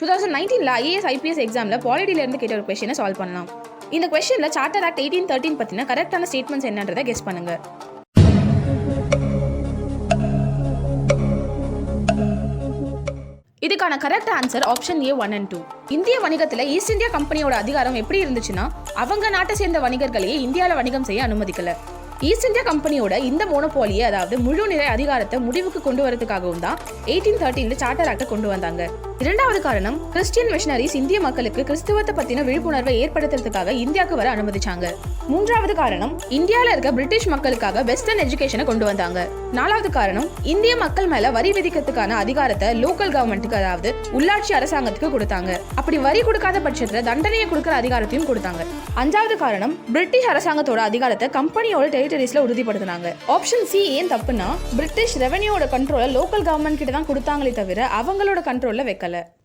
Two thousand நைன்டீனில் IAS IPS எக்ஸாமில் பாலிட்டிலேருந்து கேட்ட ஒரு கொஷனை சால்வ் பண்ணலாம். இந்த கொஷனில் சார்ட்டர் ஆக்ட் எயிட்டீன் தேர்ட்டின் பற்றின கரெக்டான ஸ்டேட்மெண்ட்ஸ் என்னன்றதை கெஸ் பண்ணுங்க. இதுக்கான correct answer option A one and two இந்திய வணிகத்தில் ஈஸ்ட் இந்தியா கம்பெனியோட அதிகாரம் எப்படி இருந்துச்சுன்னா அவங்க நாட்டை சேர்ந்த வணிகர்களையே இந்தியாவில் வணிகம் செய்ய அனுமதிக்கல. ஈஸ்ட் இந்தியா கம்பெனியோட இந்த மோனோபாலியை அதாவது முழு நிறை அதிகாரத்தை முடிவுக்கு கொண்டு வரதுக்காகவும் தான் எயிட்டீன் தேர்ட்டீன்ல சார்ட்டர் ஆக்டை கொண்டு வந்தாங்க. இரண்டாவது காரணம் கிறிஸ்டியன் மிஷனரிஸ் இந்திய மக்களுக்கு கிறிஸ்துவத்தை பத்தின விழிப்புணர்வை ஏற்படுத்துறதுக்காக இந்தியாவுக்கு வர அனுமதிச்சாங்க. மூன்றாவது காரணம் இந்தியாவில் இருக்க பிரிட்டிஷ் மக்களுக்காக வெஸ்டர்ன் எஜுகேஷனை கொண்டு வந்தாங்க. நாலாவது காரணம் இந்திய மக்கள் மேல வரி விதிக்கிறதுக்கான அதிகாரத்தை லோக்கல் கவர்மெண்ட்டுக்கு அதாவது உள்ளாட்சி அரசாங்கத்துக்கு கொடுத்தாங்க. அப்படி வரி கொடுக்காத பட்சத்துல தண்டனையை கொடுக்கற அதிகாரத்தையும் கொடுத்தாங்க. அஞ்சாவது காரணம் பிரிட்டிஷ் அரசாங்கத்தோட அதிகாரத்தை கம்பெனியோட டெரிட்டரிஸ்ல உறுதிப்படுத்தினாங்க. ஆப்ஷன் சி ஏன் தப்புனா பிரிட்டிஷ் ரெவன்யூவோட கண்ட்ரோலை லோக்கல் கவர்மெண்ட் கிட்ட தான் கொடுத்தாங்களே தவிர அவங்களோட கண்ட்ரோல்ல வைக்கல. Çanakkale